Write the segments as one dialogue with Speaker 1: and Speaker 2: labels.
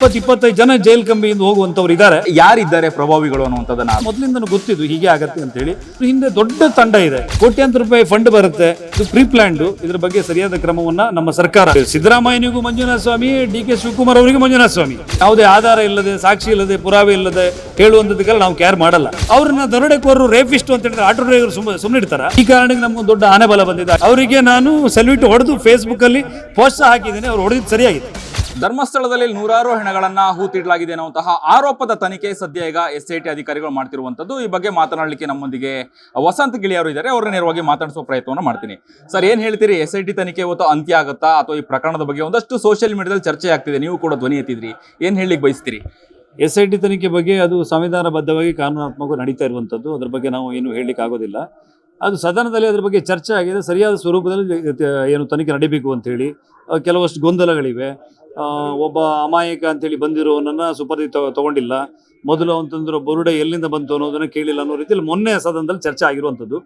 Speaker 1: ಇಪ್ಪತ್ತು ಇಪ್ಪತ್ತೈದು ಜನ ಜೈಲ್ ಕಂಬಿಯಿಂದ ಹೋಗುವಂತವ್ರು ಇದ್ದಾರೆ.
Speaker 2: ಯಾರಿದ್ದಾರೆ ಪ್ರಭಾವಿಗಳು ಅನ್ನುವಂಥದ್ದನ್ನ
Speaker 1: ಮೊದಲಿಂದ ಗೊತ್ತಿದ್ದು ಹೀಗೆ ಆಗತ್ತೆ ಅಂತ ಹೇಳಿ ಹಿಂದೆ ದೊಡ್ಡ ತಂಡ ಇದೆ. ಕೋಟ್ಯಾಂತರ ರೂಪಾಯಿ ಫಂಡ್ ಬರುತ್ತೆ. ಇದು ಪ್ರೀ ಪ್ಲಾನ್ಡ್ ಇದ್ರ ಬಗ್ಗೆ ಸರಿಯಾದ ಕ್ರಮವನ್ನ ನಮ್ಮ ಸರ್ಕಾರ ಸಿದ್ದರಾಮಯ್ಯನಿಗೂ ಮಂಜುನಾಥ ಸ್ವಾಮಿ ಡಿ ಕೆ ಶಿವಕುಮಾರ್ ಅವರಿಗೂ ಮಂಜುನಾಥ ಸ್ವಾಮಿ. ಯಾವುದೇ ಆಧಾರ ಇಲ್ಲದೆ ಸಾಕ್ಷಿ ಇಲ್ಲದೆ ಪುರಾವೆ ಇಲ್ಲದೆ ಹೇಳುವಂತದಕ್ಕೆಲ್ಲ ನಾವು ಕೇರ್ ಮಾಡಲ್ಲ. ಅವ್ರನ್ನ ದರೋಡೆಕೋರರು ರೇಪಿಸ್ಟ್ ಅಂತ ಹೇಳಿದ್ರೆ ಆಟೋ ಡ್ರೈವರ್ ಸುಮ್ಮನೆ ಇಡ್ತಾರ? ಈ ಕಾರಣಕ್ಕೆ ನಮ್ಗೊಂದು ದೊಡ್ಡ ಆನೆ ಬಲ ಬಂದಿದೆ. ಅವರಿಗೆ ನಾನು ಸೆಲ್ಯೂಟ್ ಹೊಡೆದು ಫೇಸ್ಬುಕ್ ಅಲ್ಲಿ ಪೋಸ್ಟ್ ಹಾಕಿದ್ದೀನಿ. ಅವ್ರು ಹೊಡೆದಿದ್ದು ಸರಿಯಾಗಿದೆ.
Speaker 2: ಧರ್ಮಸ್ಥಳದಲ್ಲಿ ನೂರಾರು ಹೆಣಗಳನ್ನ ಹೂತಿಡಲಾಗಿದೆ ಅನ್ನುವಂತಹ ಆರೋಪದ ತನಿಖೆ ಸದ್ಯ ಈಗ ಎಸ್ ಐ ಟಿ ಅಧಿಕಾರಿಗಳು ಮಾಡ್ತಿರುವಂತದ್ದು. ಈ ಬಗ್ಗೆ ಮಾತನಾಡಲಿಕ್ಕೆ ನಮ್ಮೊಂದಿಗೆ ವಸಂತ ಗಿಳಿಯವರು ಇದ್ದಾರೆ. ಅವ್ರನ್ನ ನೇರವಾಗಿ ಮಾತಾಡಿಸುವ ಪ್ರಯತ್ನವನ್ನು ಮಾಡ್ತೀನಿ. ಸರ್, ಏನ್ ಹೇಳ್ತೀರಿ? ಎಸ್ ಐ ಟಿ ತನಿಖೆ ಇವತ್ತು ಅಂತ್ಯ ಆಗುತ್ತಾ? ಅಥವಾ ಈ ಪ್ರಕರಣದ ಬಗ್ಗೆ ಒಂದಷ್ಟು ಸೋಷಿಯಲ್ ಮೀಡಿಯಾದಲ್ಲಿ ಚರ್ಚೆ ಆಗ್ತಿದೆ. ನೀವು ಕೂಡ ಧ್ವನಿ ಎತ್ತಿದ್ರಿ. ಏನ್ ಹೇಳಲಿಕ್ಕೆ ಬಯಸ್ತೀರಿ?
Speaker 1: ಎಸ್ ಐ ಟಿ ತನಿಖೆ ಬಗ್ಗೆ ಅದು ಸಂವಿಧಾನಬದ್ಧವಾಗಿ ಕಾನೂನಾತ್ಮಕವಾಗಿ ನಡೀತಾ ಇರುವಂಥದ್ದು ಅದ್ರ ಬಗ್ಗೆ ನಾವು ಏನು ಹೇಳಲಿಕ್ಕೆ ಆಗೋದಿಲ್ಲ. ಅದು ಸದನದಲ್ಲಿ ಅದ್ರ ಬಗ್ಗೆ ಚರ್ಚೆ ಆಗಿದೆ, ಸರಿಯಾದ ಸ್ವರೂಪದಲ್ಲಿ ಏನು ತನಿಖೆ ನಡೀಬೇಕು ಅಂತೇಳಿ. ಕೆಲವಷ್ಟು ಗೊಂದಲಗಳಿವೆ. ಒಬ್ಬ ಅಮಾಯಕ ಅಂತೇಳಿ ಬಂದಿರೋನನ್ನು ಸುಪರ್ದಿ ತಗೊ- ತಗೊಂಡಿಲ್ಲ. ಮೊದಲು ಅಂತಂದ್ರೆ ಬರುಡೆ ಎಲ್ಲಿಂದ ಬಂತು ಅನ್ನೋದನ್ನು ಕೇಳಿಲ್ಲ ಅನ್ನೋ ರೀತಿಯಲ್ಲಿ ಮೊನ್ನೆ ಸದನದಲ್ಲಿ ಚರ್ಚೆ ಆಗಿರುವಂಥದ್ದು.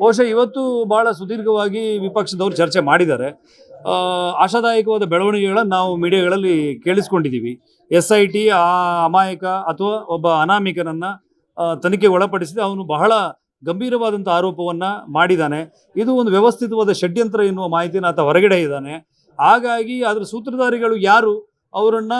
Speaker 1: ಬಹುಶಃ ಇವತ್ತು ಭಾಳ ಸುದೀರ್ಘವಾಗಿ ವಿಪಕ್ಷದವರು ಚರ್ಚೆ ಮಾಡಿದ್ದಾರೆ. ಆಶಾದಾಯಕವಾದ ಬೆಳವಣಿಗೆಗಳನ್ನು ನಾವು ಮೀಡಿಯಾಗಳಲ್ಲಿ ಕೇಳಿಸ್ಕೊಂಡಿದ್ದೀವಿ. ಎಸ್ ಐ ಟಿ ಆ ಅಮಾಯಕ ಅಥವಾ ಒಬ್ಬ ಅನಾಮಿಕನನ್ನು ತನಿಖೆಗೆ ಒಳಪಡಿಸಿದೆ ಅವನು ಬಹಳ ಗಂಭೀರವಾದಂಥ ಆರೋಪವನ್ನು ಮಾಡಿದ್ದಾನೆ. ಇದು ಒಂದು ವ್ಯವಸ್ಥಿತವಾದ ಷಡ್ಯಂತ್ರ ಎನ್ನುವ ಮಾಹಿತಿನ ಆತ ಹೊರಗಡೆ ಇದ್ದಾನೆ. ಹಾಗಾಗಿ ಅದರ ಸೂತ್ರಧಾರಿಗಳು ಯಾರು? ಅವರನ್ನ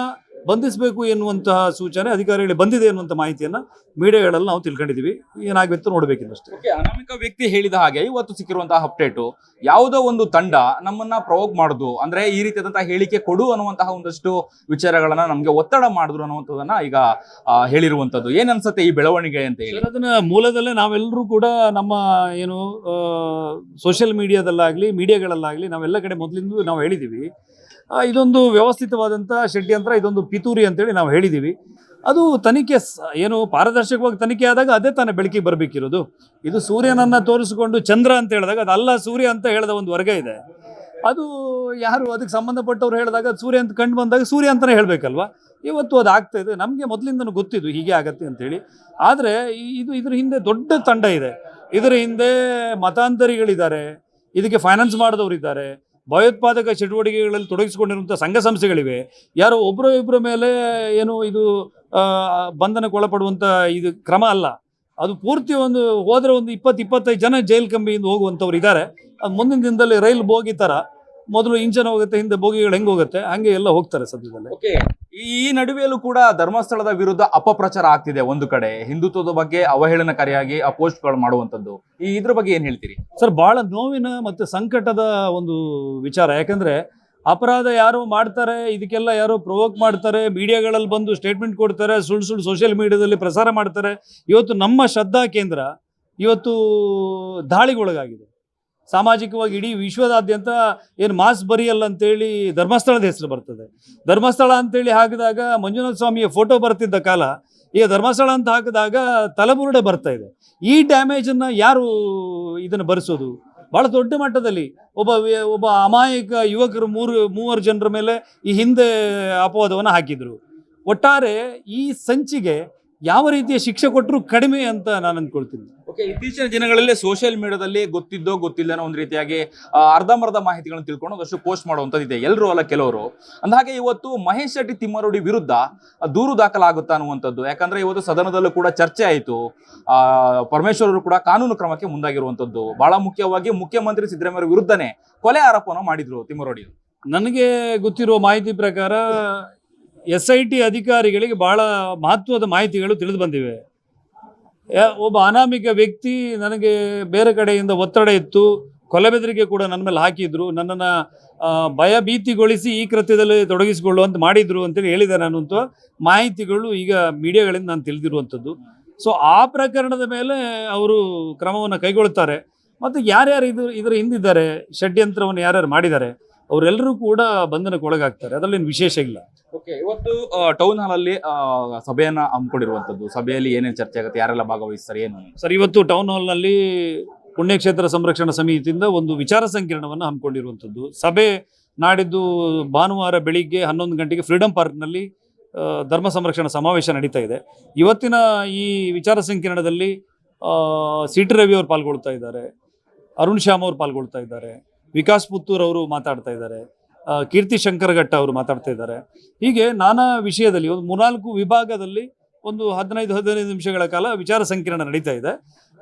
Speaker 1: ಬಂಧಿಸಬೇಕು ಎನ್ನುವಂತಹ ಸೂಚನೆ ಅಧಿಕಾರಿಗಳಿಗೆ ಬಂದಿದೆ ಎನ್ನುವಂಥ ಮಾಹಿತಿಯನ್ನ ಮೀಡಿಯಾಗಳಲ್ಲಿ ನಾವು ತಿಳ್ಕೊಂಡಿದ್ದೀವಿ ಏನಾಗಬೇಕು ನೋಡಬೇಕಿನ್ನಷ್ಟೇ.
Speaker 2: ಓಕೆ ಅನಾಮಿಕ ವ್ಯಕ್ತಿ ಹೇಳಿದ ಹಾಗೆ ಇವತ್ತು ಸಿಕ್ಕಿರುವಂತಹ ಅಪ್ಡೇಟು ಯಾವುದೋ ಒಂದು ತಂಡ ನಮ್ಮನ್ನ ಪ್ರವೋಕ್ ಮಾಡುದು ಅಂದ್ರೆ ಈ ರೀತಿಯಾದಂತಹ ಹೇಳಿಕೆ ಕೊಡು ಅನ್ನುವಂತಹ ಒಂದಷ್ಟು ವಿಚಾರಗಳನ್ನ ನಮ್ಗೆ ಒತ್ತಡ ಮಾಡಿದ್ರು ಅನ್ನುವಂಥದ್ದನ್ನ ಈಗ ಹೇಳಿರುವಂಥದ್ದು. ಹೇಳಿರುವಂತದ್ದು ಏನ್ ಅನ್ಸುತ್ತೆ ಈ ಬೆಳವಣಿಗೆ ಅಂತ ಹೇಳಿ?
Speaker 1: ಅದನ್ನ ಮೂಲದಲ್ಲೇ ನಾವೆಲ್ಲರೂ ಕೂಡ ನಮ್ಮ ಏನು ಸೋಷಿಯಲ್ ಮೀಡಿಯಾದಲ್ಲಾಗಲಿ ಮೀಡಿಯಾಗಳಲ್ಲಾಗಲಿ ನಾವೆಲ್ಲ ಕಡೆ ಮೊದಲಿಂದ ನಾವು ಹೇಳಿದ್ದೀವಿ ಇದೊಂದು ವ್ಯವಸ್ಥಿತವಾದಂಥ ಷಡ್ಯಂತ್ರ ಇದೊಂದು ಪಿತೂರಿ ಅಂತೇಳಿ ನಾವು ಹೇಳಿದ್ದೀವಿ ಅದು ತನಿಖೆ ಏನು ಪಾರದರ್ಶಕವಾಗಿ ತನಿಖೆ ಆದಾಗ ಅದೇ ತಾನೇ ಬೆಳಕಿಗೆ ಬರಬೇಕಿರೋದು. ಇದು ಸೂರ್ಯನನ್ನು ತೋರಿಸಿಕೊಂಡು ಚಂದ್ರ ಅಂತ ಹೇಳಿದಾಗ ಅದಲ್ಲ ಸೂರ್ಯ ಅಂತ ಹೇಳಿದ ಒಂದು ವರ್ಗ ಇದೆ. ಅದು ಯಾರು ಅದಕ್ಕೆ ಸಂಬಂಧಪಟ್ಟವ್ರು ಹೇಳಿದಾಗ ಅದು ಸೂರ್ಯ ಅಂತ ಕಂಡು ಬಂದಾಗ ಸೂರ್ಯ ಅಂತಲೇ ಹೇಳಬೇಕಲ್ವಾ? ಇವತ್ತು ಅದು ಆಗ್ತಾ ಇದೆ. ನಮಗೆ ಮೊದಲಿಂದನೂ ಗೊತ್ತಿದ್ದು ಹೀಗೆ ಆಗತ್ತೆ ಅಂತೇಳಿ. ಆದರೆ ಇದು ಇದ್ರ ಹಿಂದೆ ದೊಡ್ಡ ತಂಡ ಇದೆ. ಇದರ ಹಿಂದೆ ಮತಾಂತರಿಗಳಿದ್ದಾರೆ. ಇದಕ್ಕೆ ಫೈನಾನ್ಸ್ ಮಾಡಿದವರು ಇದ್ದಾರೆ ಭಯೋತ್ಪಾದಕ ಚಟುವಟಿಕೆಗಳಲ್ಲಿ ತೊಡಗಿಸಿಕೊಂಡಿರುವಂಥ ಸಂಘ ಸಂಸ್ಥೆಗಳಿವೆ. ಯಾರೋ ಒಬ್ಬರು ಇಬ್ಬರ ಮೇಲೆ ಏನು ಇದು ಬಂಧನಕ್ಕೊಳಪಡುವಂಥ ಇದು ಕ್ರಮ ಅಲ್ಲ. ಅದು ಪೂರ್ತಿ ಒಂದು ಹೋದರೆ ಒಂದು ಇಪ್ಪತ್ತು ಇಪ್ಪತ್ತೈದು ಜನ ಜೈಲ್ ಕಂಬಿಯಿಂದ ಹೋಗುವಂಥವ್ರು ಇದ್ದಾರೆ. ಮುಂದಿನ ದಿನದಲ್ಲಿ ರೈಲು ಬೋಗಿ ಥರ ಮೊದಲು ಇಂಜನ್ ಹೋಗುತ್ತೆ ಹಿಂದೆ ಬೋಗಿಗಳು ಹೆಂಗ್ ಹೋಗುತ್ತೆ ಹಂಗೆ ಎಲ್ಲ ಹೋಗ್ತಾರೆ ಸದ್ಯದಲ್ಲೇ.
Speaker 2: ಓಕೆ ಈ ನಡುವೆಯಲ್ಲೂ ಕೂಡ ಧರ್ಮಸ್ಥಳದ ವಿರುದ್ಧ ಅಪಪ್ರಚಾರ ಆಗ್ತಿದೆ ಒಂದು ಕಡೆ. ಹಿಂದುತ್ವದ ಬಗ್ಗೆ ಅವಹೇಳನಕಾರಿಯಾಗಿ ಆ ಪೋಸ್ಟ್ಗಳು ಮಾಡುವಂತದ್ದು ಈ ಇದ್ರ ಬಗ್ಗೆ ಏನ್ ಹೇಳ್ತೀರಿ?
Speaker 1: ಸರ್ ಬಹಳ ನೋವಿನ ಮತ್ತು ಸಂಕಟದ ಒಂದು ವಿಚಾರ. ಯಾಕಂದ್ರೆ ಅಪರಾಧ ಯಾರು ಮಾಡ್ತಾರೆ ಇದಕ್ಕೆಲ್ಲ ಯಾರು ಪ್ರೊವೋಕ್ ಮಾಡ್ತಾರೆ ಮೀಡಿಯಾಗಳಲ್ಲಿ ಬಂದು ಸ್ಟೇಟ್ಮೆಂಟ್ ಕೊಡ್ತಾರೆ ಸುಳ್ಳು ಸುಳ್ಳು ಸೋಷಿಯಲ್ ಮೀಡಿಯಾದಲ್ಲಿ ಪ್ರಸಾರ ಮಾಡ್ತಾರೆ. ಇವತ್ತು ನಮ್ಮ ಶ್ರದ್ಧಾ ಕೇಂದ್ರ ಇವತ್ತು ದಾಳಿಗೊಳಗಾಗಿದೆ. ಸಾಮಾಜಿಕವಾಗಿ ಇಡೀ ವಿಶ್ವದಾದ್ಯಂತ ಏನು ಮಾಸ್ ಬರಿಯಲ್ಲ ಅಂತೇಳಿ ಧರ್ಮಸ್ಥಳದ ಹೆಸರು ಬರ್ತದೆ. ಧರ್ಮಸ್ಥಳ ಅಂತೇಳಿ ಹಾಕಿದಾಗ ಮಂಜುನಾಥ ಸ್ವಾಮಿಯ ಫೋಟೋ ಬರ್ತಿದ್ದ ಕಾಲ, ಈಗ ಧರ್ಮಸ್ಥಳ ಅಂತ ಹಾಕಿದಾಗ ತಲೆಬುರುಡೆ ಬರ್ತಾ ಇದೆ. ಈ ಡ್ಯಾಮೇಜನ್ನು ಯಾರು ಇದನ್ನು ಬರೆಸೋದು? ಬಹಳ ದೊಡ್ಡ ಮಟ್ಟದಲ್ಲಿ ಒಬ್ಬ ಒಬ್ಬ ಅಮಾಯಕ ಯುವಕರು ಮೂರು, ಮೂವರು ಜನರ ಮೇಲೆ ಈ ಹಿಂದೆ ಅಪವಾದವನ್ನು ಹಾಕಿದರು. ಒಟ್ಟಾರೆ ಈ ಸಂಚಿಗೆ ಯಾವ ರೀತಿಯ ಶಿಕ್ಷೆ ಕೊಟ್ಟರು ಕಡಿಮೆ ಅಂತ ನಾನು ಅಂದ್ಕೊಳ್ತೀನಿ
Speaker 2: ಓಕೆ ಇತ್ತೀಚಿನ ದಿನಗಳಲ್ಲಿ ಸೋಷಿಯಲ್ ಮೀಡಿಯಾದಲ್ಲಿ ಗೊತ್ತಿದ್ದೋ ಗೊತ್ತಿಲ್ಲನೋ ಒಂದು ರೀತಿಯಾಗಿ ಅರ್ಧಂಬರ್ಧ ಮಾಹಿತಿಗಳನ್ನು ತಿಳ್ಕೊಂಡು ಒಂದಷ್ಟು ಪೋಸ್ಟ್ ಮಾಡುವಂಥದ್ದು ಇದೆ. ಎಲ್ಲರೂ ಅಲ್ಲ ಕೆಲವರು. ಅಂದಹಾಗೆ ಇವತ್ತು ಮಹೇಶ್ ಶೆಟ್ಟಿ ತಿಮ್ಮರೋಡಿ ವಿರುದ್ಧ ದೂರು ದಾಖಲಾಗುತ್ತಾ ಅನ್ನುವಂಥದ್ದು. ಯಾಕಂದ್ರೆ ಇವತ್ತು ಸದನದಲ್ಲೂ ಕೂಡ ಚರ್ಚೆ ಆಯಿತು. ಪರಮೇಶ್ವರ್ ಅವರು ಕೂಡ ಕಾನೂನು ಕ್ರಮಕ್ಕೆ ಮುಂದಾಗಿರುವಂಥದ್ದು. ಬಹಳ ಮುಖ್ಯವಾಗಿ ಮುಖ್ಯಮಂತ್ರಿ ಸಿದ್ದರಾಮಯ್ಯ ವಿರುದ್ಧನೇ ಕೊಲೆ ಆರೋಪವನ್ನು ಮಾಡಿದ್ರು ತಿಮ್ಮರೋಡಿ.
Speaker 1: ನನಗೆ ಗೊತ್ತಿರುವ ಮಾಹಿತಿ ಪ್ರಕಾರ ಎಸ್ ಐ ಟಿ ಅಧಿಕಾರಿಗಳಿಗೆ ಬಹಳ ಮಹತ್ವದ ಮಾಹಿತಿಗಳು ತಿಳಿದು ಬಂದಿವೆ. ಒಬ್ಬ ಅನಾಮಿಕ ವ್ಯಕ್ತಿ ನನಗೆ ಬೇರೆ ಕಡೆಯಿಂದ ಒತ್ತಡ ಇತ್ತು, ಕೊಲೆ ಬೆದರಿಕೆ ಕೂಡ ನನ್ನ ಮೇಲೆ ಹಾಕಿದ್ರು, ನನ್ನನ್ನು ಭಯ ಭೀತಿಗೊಳಿಸಿ ಈ ಕೃತ್ಯದಲ್ಲಿ ತೊಡಗಿಸಿಕೊಳ್ಳುವಂತ ಮಾಡಿದ್ರು ಅಂತೇಳಿ ಹೇಳಿದ್ದಾರೆ ಅನ್ನುವಂಥ ಮಾಹಿತಿಗಳು ಈಗ ಮೀಡಿಯಾಗಳಿಂದ ನಾನು ತಿಳಿದಿರುವಂಥದ್ದು. ಸೊ ಆ ಪ್ರಕರಣದ ಮೇಲೆ ಅವರು ಕ್ರಮವನ್ನು ಕೈಗೊಳ್ತಾರೆ ಮತ್ತು ಯಾರ್ಯಾರು ಇದು, ಇದರ ಹಿಂದಿದ್ದಾರೆ, ಷಡ್ಯಂತ್ರವನ್ನು ಯಾರ್ಯಾರು ಮಾಡಿದ್ದಾರೆ, ಅವರೆಲ್ಲರೂ ಕೂಡ ಬಂಧನಕ್ಕೆ ಒಳಗಾಗ್ತಾರೆ. ಅದರಲ್ಲಿ ವಿಶೇಷ ಇಲ್ಲ.
Speaker 2: ಓಕೆ, ಇವತ್ತು ಟೌನ್ ಹಾಲ್ ಅಲ್ಲಿ ಸಭೆಯನ್ನ ಹಮ್ಮಿಕೊಂಡಿರುವಂತದ್ದು ಸಭೆಯಲ್ಲಿ ಏನೇನು ಚರ್ಚೆ ಆಗುತ್ತೆ, ಯಾರೆಲ್ಲ ಭಾಗವಹಿಸ್ತಾರೆ, ಏನು?
Speaker 1: ಸರ್, ಇವತ್ತು ಟೌನ್ ಹಾಲ್ನಲ್ಲಿ ಪುಣ್ಯಕ್ಷೇತ್ರ ಸಂರಕ್ಷಣಾ ಸಮಿತಿಯಿಂದ ಒಂದು ವಿಚಾರ ಸಂಕಿರಣವನ್ನು ಹಮ್ಮಿಕೊಂಡಿರುವಂಥದ್ದು. ಸಭೆ ನಾಡಿದ್ದು ಭಾನುವಾರ ಬೆಳಿಗ್ಗೆ ಹನ್ನೊಂದು ಗಂಟೆಗೆ ಫ್ರೀಡಂ ಪಾರ್ಕ್ನಲ್ಲಿ ನಲ್ಲಿ ಧರ್ಮ ಸಂರಕ್ಷಣಾ ಸಮಾವೇಶ ನಡೀತಾ ಇದೆ. ಇವತ್ತಿನ ಈ ವಿಚಾರ ಸಂಕಿರಣದಲ್ಲಿ ಸಿ ಟಿ ರವಿ ಅವರು ಪಾಲ್ಗೊಳ್ತಾ ಇದ್ದಾರೆ. ಅರುಣ್ ಶ್ಯಾಮ್ ಅವರು ಪಾಲ್ಗೊಳ್ತಾ ಇದ್ದಾರೆ. ವಿಕಾಸ್ ಪುತ್ತೂರ್ ಅವರು ಮಾತಾಡ್ತಾ ಇದ್ದಾರೆ. ಕೀರ್ತಿ ಶಂಕರಘಟ್ಟ ಅವರು ಮಾತಾಡ್ತಾ ಇದ್ದಾರೆ. ಹೀಗೆ ನಾನಾ ವಿಷಯದಲ್ಲಿ ಒಂದು ಮೂರ್ನಾಲ್ಕು ವಿಭಾಗದಲ್ಲಿ ಒಂದು ಹದಿನೈದು ಹದಿನೈದು ನಿಮಿಷಗಳ ಕಾಲ ವಿಚಾರ ಸಂಕಿರಣ ನಡೀತಾ ಇದೆ.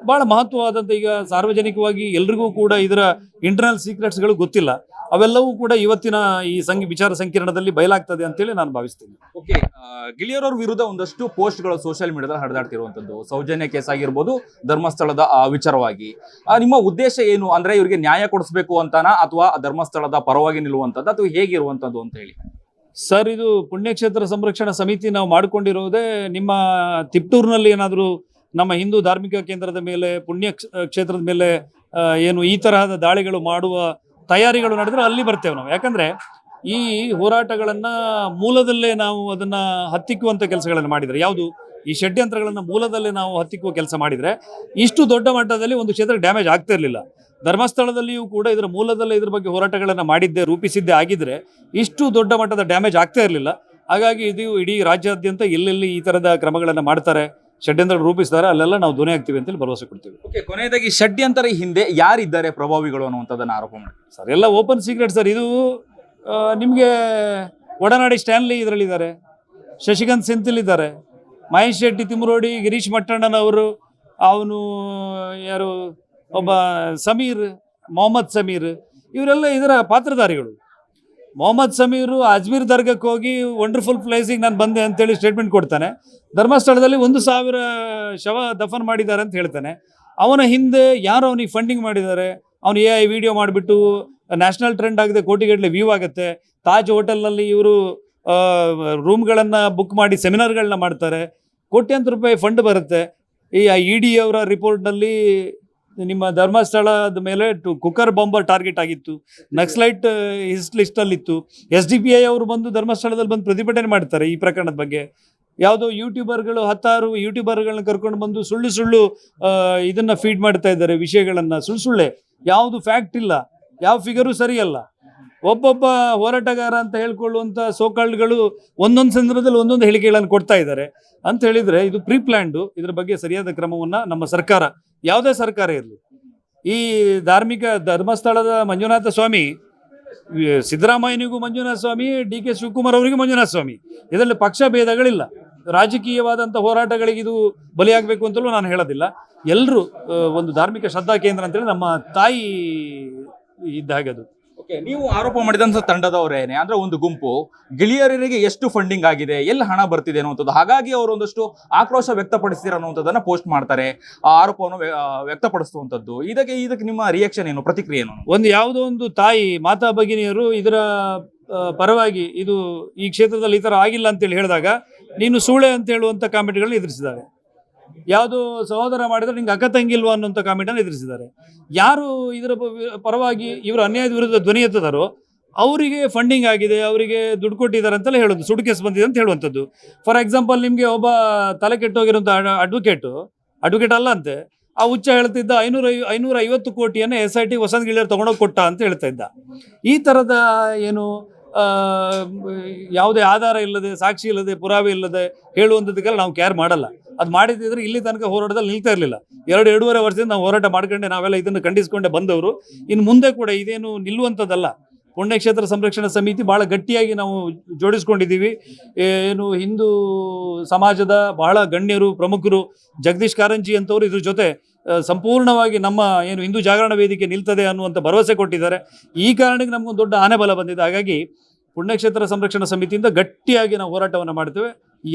Speaker 1: ಬಹಳ ಮಹತ್ವವಾದಂಥ ಈಗ ಸಾರ್ವಜನಿಕವಾಗಿ ಎಲ್ರಿಗೂ ಕೂಡ ಇದರ ಇಂಟರ್ನಲ್ ಸೀಕ್ರೆಟ್ಸ್ಗಳು ಗೊತ್ತಿಲ್ಲ. ಅವೆಲ್ಲವೂ ಕೂಡ ಇವತ್ತಿನ ಈ ಸಂಘ ವಿಚಾರ ಸಂಕಿರಣದಲ್ಲಿ ಬಯಲಾಗ್ತದೆ ಅಂತೇಳಿ ನಾನು ಭಾವಿಸ್ತೀನಿ.
Speaker 2: ಓಕೆ ಗಿಳಿಯರವ್ರ ವಿರುದ್ಧ ಒಂದಷ್ಟು ಪೋಸ್ಟ್ಗಳು ಸೋಷಿಯಲ್ ಮೀಡಿಯಾದಲ್ಲಿ ಹರಿದಾಡ್ತಿರುವಂಥದ್ದು ಸೌಜನ್ಯ ಕೇಸ್ ಆಗಿರ್ಬೋದು ಧರ್ಮಸ್ಥಳದ ಆ, ವಿಚಾರವಾಗಿ. ನಿಮ್ಮ ಉದ್ದೇಶ ಏನು? ಅಂದ್ರೆ ಇವರಿಗೆ ನ್ಯಾಯ ಕೊಡಿಸ್ಬೇಕು ಅಂತಾನ ಅಥವಾ ಧರ್ಮಸ್ಥಳದ ಪರವಾಗಿ ನಿಲ್ಲುವಂತದ್ದು ಅಥವಾ ಹೇಗಿರುವಂಥದ್ದು ಅಂತ ಹೇಳಿ?
Speaker 1: ಸರ್ ಇದು ಪುಣ್ಯಕ್ಷೇತ್ರ ಸಂರಕ್ಷಣಾ ಸಮಿತಿ ನಾವು ಮಾಡಿಕೊಂಡಿರೋದೇ ನಿಮ್ಮ ತಿಪ್ಟೂರಿನಲ್ಲಿ ಏನಾದರೂ ನಮ್ಮ ಹಿಂದೂ ಧಾರ್ಮಿಕ ಕೇಂದ್ರದ ಮೇಲೆ, ಪುಣ್ಯ ಕ್ಷ- ಕ್ಷೇತ್ರದ ಮೇಲೆ ಏನು ಈ ತರಹದ ದಾಳಿಗಳು ಮಾಡುವ ತಯಾರಿಗಳು ನಡೆದ್ರೆ ಅಲ್ಲಿ ಬರ್ತೇವೆ ನಾವು. ಯಾಕಂದ್ರೆ ಈ ಹೋರಾಟಗಳನ್ನ ಮೂಲದಲ್ಲೇ ನಾವು ಅದನ್ನ ಹತ್ತಿಕ್ಕುವಂತ ಕೆಲಸಗಳನ್ನು ಮಾಡಿದ್ರೆ, ಯಾವುದು? ಈ ಷಡ್ಯಂತ್ರಗಳನ್ನ ಮೂಲದಲ್ಲೇ ನಾವು ಹತ್ತಿಕ್ಕುವ ಕೆಲಸ ಮಾಡಿದ್ರೆ ಇಷ್ಟು ದೊಡ್ಡ ಮಟ್ಟದಲ್ಲಿ ಒಂದು ಕ್ಷೇತ್ರ ಡ್ಯಾಮೇಜ್ ಆಗ್ತಾ ಇರಲಿಲ್ಲ. ಧರ್ಮಸ್ಥಳದಲ್ಲಿಯೂ ಕೂಡ ಇದರ ಮೂಲದಲ್ಲೇ ಇದ್ರ ಬಗ್ಗೆ ಹೋರಾಟಗಳನ್ನು ಮಾಡಿದ್ದೆ, ರೂಪಿಸಿದ್ದೆ ಆಗಿದ್ರೆ ಇಷ್ಟು ದೊಡ್ಡ ಮಟ್ಟದ ಡ್ಯಾಮೇಜ್ ಆಗ್ತಾ ಇರಲಿಲ್ಲ. ಹಾಗಾಗಿ ಇದು ಇಡೀ ರಾಜ್ಯಾದ್ಯಂತ ಎಲ್ಲೆಲ್ಲಿ ಈ ತರದ ಕ್ರಮಗಳನ್ನು ಮಾಡ್ತಾರೆ ಷಡ್ಯಂತ್ರ ರೂಪಿಸ್ತಾರೆ ಅಲ್ಲೆಲ್ಲ ನಾವು ಧ್ವನಿ ಆಗ್ತೀವಿ ಅಂತೇಳಿ ಭರವಸೆ ಕೊಡ್ತೀವಿ.
Speaker 2: ಓಕೆ ಕೊನೆಯದಾಗಿ ಷಡ್ಯಂತರ ಹಿಂದೆ ಯಾರಿದ್ದಾರೆ ಪ್ರಭಾವಿಗಳು ಅನ್ನುವಂಥದ್ದನ್ನು ಆರೋಪ ಮಾಡಿ?
Speaker 1: ಸರ್ ಎಲ್ಲ ಓಪನ್ ಸೀಕ್ರೆಟ್ ಸರ್ ಇದು ನಿಮಗೆ ಒಡನಾಡಿ ಸ್ಟ್ಯಾನ್ಲಿ ಇದರಲ್ಲಿದ್ದಾರೆ ಶಶಿಕಾಂತ್ ಸೆಂಥಿಲ್ ಇದ್ದಾರೆ ಮಹೇಶ್ ಶೆಟ್ಟಿ ತಿಮ್ಮರೋಡಿ ಗಿರೀಶ್ ಮಟ್ಟಣ್ಣನವರು ಅವನು ಯಾರು ಒಬ್ಬ ಸಮೀರ್ ಮೊಹಮ್ಮದ್ ಸಮೀರ್ ಇವರೆಲ್ಲ ಇದರ ಪಾತ್ರಧಾರಿಗಳು. ಮೊಹಮ್ಮದ್ ಸಮೀರು ಅಜ್ಮೀರ್ ದರ್ಗಕ್ಕೆ ಹೋಗಿ ವಂಡರ್ಫುಲ್ ಪ್ಲೇಸಿಗೆ ನಾನು ಬಂದೆ ಅಂತೇಳಿ ಸ್ಟೇಟ್ಮೆಂಟ್ ಕೊಡ್ತಾನೆ. ಧರ್ಮಸ್ಥಳದಲ್ಲಿ ಒಂದು ಸಾವಿರ ಶವ ದಫನ್ ಮಾಡಿದ್ದಾರೆ ಅಂತ ಹೇಳ್ತಾನೆ. ಅವನ ಹಿಂದೆ ಯಾರು ಅವನಿಗೆ ಫಂಡಿಂಗ್ ಮಾಡಿದ್ದಾರೆ? ಅವನು ಎ ಐ ವಿಡಿಯೋ ಮಾಡಿಬಿಟ್ಟು ನ್ಯಾಷನಲ್ ಟ್ರೆಂಡ್ ಆಗಿದೆ, ಕೋಟಿಗಟ್ಟಲೆ ವ್ಯೂ ಆಗುತ್ತೆ. ತಾಜ್ ಹೋಟೆಲ್ನಲ್ಲಿ ಇವರು ರೂಮ್ಗಳನ್ನು ಬುಕ್ ಮಾಡಿ ಸೆಮಿನಾರ್ಗಳನ್ನ ಮಾಡ್ತಾರೆ. ಕೋಟ್ಯಾಂತರ ರೂಪಾಯಿ ಫಂಡ್ ಬರುತ್ತೆ. ಈ ಇ ಡಿ ಅವರ ರಿಪೋರ್ಟ್ನಲ್ಲಿ ನಿಮ್ಮ ಧರ್ಮಸ್ಥಳದ ಮೇಲೆ ಕುಕ್ಕರ್ ಬಾಂಬರ್ ಟಾರ್ಗೆಟ್ ಆಗಿತ್ತು. ನಕ್ಸಲೈಟ್ ಹಿಸ್ ಲಿಸ್ಟಲ್ಲಿತ್ತು ಎಸ್ ಡಿ ಪಿ ಐ ಅವರು ಬಂದು ಧರ್ಮಸ್ಥಳದಲ್ಲಿ ಬಂದು ಪ್ರತಿಭಟನೆ ಮಾಡ್ತಾರೆ ಈ ಪ್ರಕರಣದ ಬಗ್ಗೆ. ಯಾವುದೋ ಯೂಟ್ಯೂಬರ್ಗಳು ಹತ್ತಾರು ಯೂಟ್ಯೂಬರ್ಗಳನ್ನ ಕರ್ಕೊಂಡು ಬಂದು ಸುಳ್ಳು ಸುಳ್ಳು ಇದನ್ನ ಫೀಡ್ ಮಾಡ್ತಾ ಇದ್ದಾರೆ ವಿಷಯಗಳನ್ನು. ಸುಳ್ಳು ಸುಳ್ಳೆ. ಯಾವುದು ಫ್ಯಾಕ್ಟ್ ಇಲ್ಲ. ಯಾವ ಫಿಗರು ಸರಿಯಲ್ಲ. ಒಬ್ಬೊಬ್ಬ ಹೋರಾಟಗಾರ ಅಂತ ಹೇಳ್ಕೊಳ್ಳುವಂಥ ಸೋಕಾಲ್ಡ್ಗಳು ಒಂದೊಂದು ಸಂದರ್ಭದಲ್ಲಿ ಒಂದೊಂದು ಹೇಳಿಕೆಗಳನ್ನು ಕೊಡ್ತಾ ಇದ್ದಾರೆ. ಅಂತ ಹೇಳಿದ್ರೆ ಇದು ಪ್ರೀ ಪ್ಲ್ಯಾಂಡು ಇದ್ರ ಬಗ್ಗೆ ಸರಿಯಾದ ಕ್ರಮವನ್ನು ನಮ್ಮ ಸರ್ಕಾರ, ಯಾವುದೇ ಸರ್ಕಾರ ಇರಲಿ. ಈ ಧಾರ್ಮಿಕ ಧರ್ಮಸ್ಥಳದ ಮಂಜುನಾಥ ಸ್ವಾಮಿ, ಸಿದ್ದರಾಮಯ್ಯನಿಗೂ ಮಂಜುನಾಥ ಸ್ವಾಮಿ, ಡಿ ಕೆ ಶಿವಕುಮಾರ್ ಅವರಿಗೂ ಮಂಜುನಾಥ ಸ್ವಾಮಿ. ಇದರಲ್ಲಿ ಪಕ್ಷ ಭೇದಗಳಿಲ್ಲ. ರಾಜಕೀಯವಾದಂಥ ಹೋರಾಟಗಳಿಗೆ ಇದು ಬಲಿಯಾಗಬೇಕು ಅಂತಲೂ ನಾನು ಹೇಳೋದಿಲ್ಲ. ಎಲ್ಲರೂ ಒಂದು ಧಾರ್ಮಿಕ ಶ್ರದ್ಧಾ ಕೇಂದ್ರ ಅಂತೇಳಿ ನಮ್ಮ ತಾಯಿ ಇದ್ದ ಹಾಗೆ ಅದು.
Speaker 2: ನೀವು ಆರೋಪ ಮಾಡಿದಂಥ ತಂಡದವರೇನೆ ಅಂದ್ರೆ ಒಂದು ಗುಂಪು ಗಿಳಿಯರಿಗೆ ಎಷ್ಟು ಫಂಡಿಂಗ್ ಆಗಿದೆ, ಎಲ್ಲಿ ಹಣ ಬರ್ತಿದೆ ಅನ್ನುವಂಥದ್ದು, ಹಾಗಾಗಿ ಅವರು ಒಂದಷ್ಟು ಆಕ್ರೋಶ ವ್ಯಕ್ತಪಡಿಸ್ತೀರ ಅನ್ನುವಂಥದ್ದನ್ನ ಪೋಸ್ಟ್ ಮಾಡ್ತಾರೆ. ಆ ಆರೋಪವನ್ನು ವ್ಯ- ವ್ಯಕ್ತಪಡಿಸುವಂಥದ್ದು. ಇದಕ್ಕೆ ಇದಕ್ಕೆ ನಿಮ್ಮ ರಿಯಾಕ್ಷನ್ ಏನು, ಪ್ರತಿಕ್ರಿಯೆ ಏನು?
Speaker 1: ಒಂದು ಯಾವುದೋ ಒಂದು ತಾಯಿ, ಮಾತಾ ಭಗಿನಿಯರು ಇದರ ಪರವಾಗಿ ಇದು ಈ ಕ್ಷೇತ್ರದಲ್ಲಿ ಈ ಥರ ಆಗಿಲ್ಲ ಅಂತೇಳಿ ಹೇಳಿದಾಗ, ನೀನು ಸೂಳೆ ಅಂತ ಹೇಳುವಂಥ ಕಾಮೆಂಟ್ಗಳನ್ನ ಎದುರಿಸಿದ್ದಾರೆ. ಯಾವುದೋ ಸಹೋದರ ಮಾಡಿದ್ರೆ ನಿಂಗೆ ಅಕ್ಕ ತಂಗಿಲ್ವಾ ಅನ್ನುವಂಥ ಕಾಮೆಂಟನ್ನು ಎದುರಿಸಿದ್ದಾರೆ. ಯಾರು ಇದರ ಪರವಾಗಿ ಇವರು ಅನ್ಯಾಯದ ವಿರುದ್ಧ ಧ್ವನಿ ಎತ್ತದಾರೋ ಅವರಿಗೆ ಫಂಡಿಂಗ್ ಆಗಿದೆ, ಅವರಿಗೆ ದುಡ್ಡು ಕೊಟ್ಟಿದ್ದಾರೆ ಅಂತೆಲ್ಲ ಹೇಳೋದು ಸುಡು ಕೇಸ್ ಬಂದಿದೆ ಅಂತ ಹೇಳುವಂಥದ್ದು. ಫಾರ್ ಎಕ್ಸಾಂಪಲ್ ನಿಮಗೆ ಒಬ್ಬ ತಲೆ ಕೆಟ್ಟೋಗಿರೋಂಥ ಅಡ್ವೊಕೇಟು ಅಡ್ವೊಕೇಟ್ ಅಲ್ಲ ಅಂತೆ, ಆ ಹುಚ್ಚ ಹೇಳ್ತಿದ್ದ ಐನೂರ ಐನೂರ ಐವತ್ತು ಕೋಟಿಯನ್ನು S I T Vasantha Giliyar ತೊಗೊಂಡೋಗಿ ಕೊಟ್ಟ ಅಂತ ಹೇಳ್ತಾ ಇದ್ದ. ಈ ಥರದ ಏನು ಯಾವುದೇ ಆಧಾರ ಇಲ್ಲದೆ, ಸಾಕ್ಷಿ ಇಲ್ಲದೆ, ಪುರಾವೆ ಇಲ್ಲದೆ ಹೇಳುವಂಥದ್ದಕ್ಕೆಲ್ಲ ನಾವು ಕೇರ್ ಮಾಡಲ್ಲ. ಅದು ಮಾಡಿದ್ರೆ ಇಲ್ಲಿ ತನಕ ಹೋರಾಟದಲ್ಲಿ ನಿಲ್ತಾ ಇರಲಿಲ್ಲ. ಎರಡು ಎರಡೂವರೆ ವರ್ಷದಿಂದ ನಾವು ಹೋರಾಟ ಮಾಡ್ಕೊಂಡೆ, ನಾವೆಲ್ಲ ಇದನ್ನು ಖಂಡಿಸ್ಕೊಂಡೆ ಬಂದವರು. ಇನ್ನು ಮುಂದೆ ಕೂಡ ಇದೇನು ನಿಲ್ಲುವಂಥದ್ದಲ್ಲ. ಪುಣ್ಯಕ್ಷೇತ್ರ ಸಂರಕ್ಷಣಾ ಸಮಿತಿ ಭಾಳ ಗಟ್ಟಿಯಾಗಿ ನಾವು ಜೋಡಿಸ್ಕೊಂಡಿದ್ದೀವಿ. ಏನು ಹಿಂದೂ ಸಮಾಜದ ಬಹಳ ಗಣ್ಯರು, ಪ್ರಮುಖರು, ಜಗದೀಶ್ ಕಾರಂಜಿ ಅಂತವರು ಇದ್ರ ಜೊತೆ ಸಂಪೂರ್ಣವಾಗಿ ನಮ್ಮ ಏನು ಹಿಂದೂ ಜಾಗರಣ ವೇದಿಕೆ ನಿಲ್ತದೆ ಅನ್ನುವಂಥ ಭರವಸೆ ಕೊಟ್ಟಿದ್ದಾರೆ. ಈ ಕಾರಣಕ್ಕೆ ನಮಗೊಂದು ದೊಡ್ಡ ಆನೆಬಲ ಬಂದಿದೆ. ಹಾಗಾಗಿ ಪುಣ್ಯಕ್ಷೇತ್ರ ಸಂರಕ್ಷಣಾ ಸಮಿತಿಯಿಂದ ಗಟ್ಟಿಯಾಗಿ ನಾವು ಹೋರಾಟವನ್ನು ಮಾಡ್ತೇವೆ.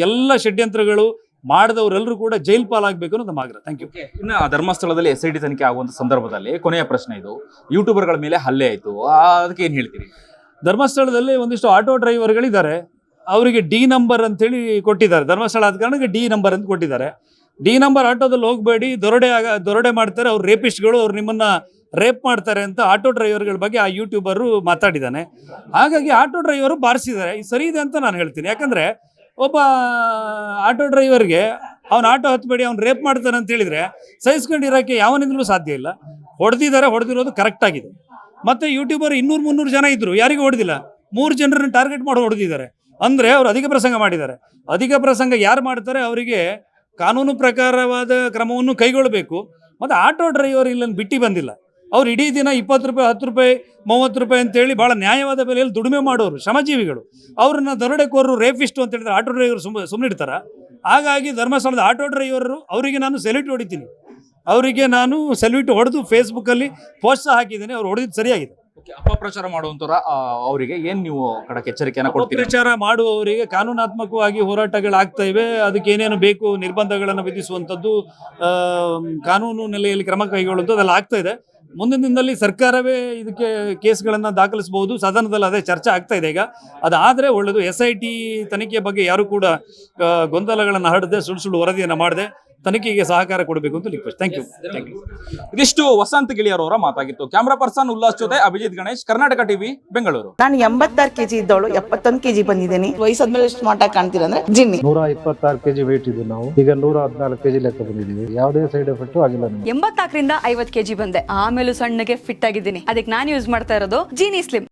Speaker 1: ಎಲ್ಲ ಷಡ್ಯಂತ್ರಗಳು ಮಾಡಿದವರೆಲ್ಲರೂ ಕೂಡ ಜೈಲ್ ಪಾಲಾಗಬೇಕು ಅನ್ನೋದು ನಮ್ಮ ಆಗ್ರಹ. ಥ್ಯಾಂಕ್ ಯು
Speaker 2: ಇನ್ನು ಆ ಧರ್ಮಸ್ಥಳದಲ್ಲಿ ಎಸ್ ಐ ಟಿ ತನಿಖೆ ಆಗುವಂಥ ಸಂದರ್ಭದಲ್ಲಿ ಕೊನೆಯ ಪ್ರಶ್ನೆ ಇದು. ಯೂಟ್ಯೂಬರ್ಗಳ ಮೇಲೆ ಹಲ್ಲೆ ಆಯಿತು. ಅದಕ್ಕೆ ಏನು ಹೇಳ್ತೀರಿ?
Speaker 1: ಧರ್ಮಸ್ಥಳದಲ್ಲಿ ಒಂದಿಷ್ಟು ಆಟೋ ಡ್ರೈವರ್ಗಳಿದ್ದಾರೆ. ಅವರಿಗೆ ಡಿ ನಂಬರ್ ಅಂತೇಳಿ ಕೊಟ್ಟಿದ್ದಾರೆ. ಧರ್ಮಸ್ಥಳ ಆದ ಕಾರಣಕ್ಕೆ ಡಿ ನಂಬರ್ ಅಂತ ಕೊಟ್ಟಿದ್ದಾರೆ. ಡಿ ನಂಬರ್ ಆಟೋದಲ್ಲಿ ಹೋಗಬೇಡಿ ದೊರಡೆ ಆಗ ದೊರಡೆ ಮಾಡ್ತಾರೆ ಅವ್ರು ರೇಪಿಸ್ಟ್ಗಳು ಅವ್ರು ನಿಮ್ಮನ್ನ ರೇಪ್ ಮಾಡ್ತಾರೆ ಅಂತ ಆಟೋ ಡ್ರೈವರ್ಗಳ ಬಗ್ಗೆ ಆ ಯೂಟ್ಯೂಬರು ಮಾತಾಡಿದ್ದಾನೆ. ಹಾಗಾಗಿ ಆಟೋ ಡ್ರೈವರು ಬಾರಿಸಿದ್ದಾರೆ. ಇದು ಸರಿ ಇದೆ ಅಂತ ನಾನು ಹೇಳ್ತೀನಿ. ಯಾಕಂದ್ರೆ ಒಬ್ಬ ಆಟೋ ಡ್ರೈವರ್ಗೆ ಅವ್ನು ಆಟೋ ಹತ್ತಬೇಡಿ ಅವ್ನು ರೇಪ್ ಮಾಡ್ತಾನೆ ಅಂತ ಹೇಳಿದ್ರೆ ಸಹಿಸ್ಕೊಂಡಿರೋಕ್ಕೆ ಯಾವನಿಂದಲೂ ಸಾಧ್ಯ ಇಲ್ಲ. ಹೊಡೆದಿದ್ದಾರೆ ಹೊಡೆದಿರೋದು ಕರೆಕ್ಟ್ ಆಗಿದೆ. ಮತ್ತೆ ಯೂಟ್ಯೂಬರ್ ಇನ್ನೂರು ಮುನ್ನೂರು ಜನ ಇದ್ದರು ಯಾರಿಗೂ ಹೊಡೆದಿಲ್ಲ. ಮೂರು ಜನರನ್ನ ಟಾರ್ಗೆಟ್ ಮಾಡಿ ಹೊಡೆದಿದ್ದಾರೆ. ಅಂದ್ರೆ ಅವರು ಅಧಿಕ ಪ್ರಸಂಗ ಮಾಡಿದ್ದಾರೆ. ಅಧಿಕ ಪ್ರಸಂಗ ಯಾರು ಮಾಡ್ತಾರೆ? ಅವರಿಗೆ ಕಾನೂನು ಪ್ರಕಾರವಾದ ಕ್ರಮವನ್ನು ಕೈಗೊಳ್ಳಬೇಕು ಮತ್ತು ಆಟೋ ಡ್ರೈವರ್ ಇಲ್ಲನ್ನು ಬಿಟ್ಟು ಬಂದಿಲ್ಲ. ಅವ್ರು ಇಡೀ ದಿನ ಇಪ್ಪತ್ತು ರೂಪಾಯಿ ಹತ್ತು ರೂಪಾಯಿ ಮೂವತ್ತು ರೂಪಾಯಿ ಅಂತೇಳಿ ಭಾಳ ನ್ಯಾಯವಾದ ಬೆಲೆಯಲ್ಲಿ ದುಡಿಮೆ ಮಾಡೋರು ಶ್ರಮಜೀವಿಗಳು. ಅವ್ರನ್ನ ದರೋಡೆಕೋರರು ರೇಫಿಸ್ಟು ಅಂತ ಹೇಳಿದ್ರೆ ಆಟೋ ಡ್ರೈವರ್ ಸುಮ್ಮ ಸುಮ್ಮನೆ ಇಡ್ತಾರ? ಹಾಗಾಗಿ ಧರ್ಮಸ್ಥಳದ ಆಟೋ ಡ್ರೈವರ್ರು ಅವರಿಗೆ ನಾನು ಸೆಲ್ಯೂಟ್ ಹೊಡಿತೀನಿ. ಅವರಿಗೆ ನಾನು ಸೆಲ್ಯೂಟ್ ಹೊಡೆದು ಫೇಸ್ಬುಕ್ಕಲ್ಲಿ ಪೋಸ್ಟ್ ಹಾಕಿದ್ದೀನಿ ಅವ್ರು ಹೊಡೆದಿದ್ದು ಸರಿಯಾಗಿದೆ.
Speaker 2: ಅಪಪ್ರಚಾರ ಮಾಡುವಂತರ ಅವರಿಗೆ ಏನು ನೀವು ಕಡಕ್ ಎಚ್ಚರಿಕೆಯನ್ನು ಕೊಡ್ತೀರಿ?
Speaker 1: ಪ್ರಚಾರ ಮಾಡುವವರಿಗೆ ಕಾನೂನಾತ್ಮಕವಾಗಿ ಹೋರಾಟಗಳಾಗ್ತಾ ಇವೆ ಅದಕ್ಕೆ ಏನೇನು ಬೇಕು ನಿರ್ಬಂಧಗಳನ್ನು ವಿಧಿಸುವಂಥದ್ದು ಕಾನೂನು ನೆಲೆಯಲ್ಲಿ ಕ್ರಮ ಕೈಗೊಳ್ಳುವಂಥದ್ದು ಅದೆಲ್ಲ ಆಗ್ತಾ ಇದೆ. ಮುಂದಿನ ದಿನದಲ್ಲಿ ಸರ್ಕಾರವೇ ಇದಕ್ಕೆ ಕೇಸ್ಗಳನ್ನು ದಾಖಲಿಸಬಹುದು. ಸದನದಲ್ಲಿ ಅದೇ ಚರ್ಚೆ ಆಗ್ತಾ ಇದೆ ಈಗ. ಅದಾದರೆ ಒಳ್ಳೆಯದು ಎಸ್ ಐ ಟಿ ತನಿಖೆ ಬಗ್ಗೆ ಯಾರು ಕೂಡ ಗೊಂದಲಗಳನ್ನು ಹರಡದೆ ಸುಳ್ಳು ಸುಳ್ಳು ವರದಿಯನ್ನು ಮಾಡದೆ. ತನಿಖೆಗೆ ಸಹಕಾರ ಕೊಡಬೇಕು ಅಂತ request thank you thank you
Speaker 2: ಇದಿಷ್ಟು ವಸಂತ ಗಿಳಿಯರ್ ಅವರ ಮಾತಾಗಿತ್ತು. ಕ್ಯಾಮ್ರಾ ಪರ್ಸನ್ ಉಲ್ಲಾಸ್ ಜೊತೆ ಅಭಿಜಿತ್ ಗಣೇಶ್ ಕರ್ನಾಟಕ ಟಿವಿ ಬೆಂಗಳೂರು.
Speaker 3: ನಾನು ಎಂಬತ್ತಾರು ಕೆಜಿ ಇದ್ದವಳು ಎಪ್ಪತ್ತೊಂದು ಕೆಜಿ ಬಂದಿದ್ದೀನಿ. ವಯಸ್ಸಾದ್ಮೇಲೆ ಸ್ಮಾರ್ಟ್ ಆಗಿ ಕಾಣ್ತೀರ ಅಂದ್ರೆ ಜಿನ್ನಿ.
Speaker 4: ನೂರ ಇಪ್ಪತ್ತಾರು ಕೆಜಿ ವೇಟ್ ಇದ್ದು ನಾವು. ಈಗ ನೂರ ಹದಿನಾಲ್ಕು ಕೆಜಿ ಲೆಕ್ಕ ಬಂದಿದ್ದೀವಿ. ಯಾವುದೇ ಸೈಡ್ ಎಫೆಕ್ಟ್ ಆಗಿಲ್ಲ
Speaker 5: ಎಂಬತ್ನಾಲ್ಕರಿಂದ ಐವತ್ ಕೆಜಿ ಬಂದೆ. ಆಮೇಲೆ ಸಣ್ಣಗೆ ಫಿಟ್ ಆಗಿದ್ದೀನಿ. ಅದಕ್ಕೆ ನಾನು ಯೂಸ್ ಮಾಡ್ತಾ ಇರೋದು ಜೀನಿ ಸ್ಲಿಮ್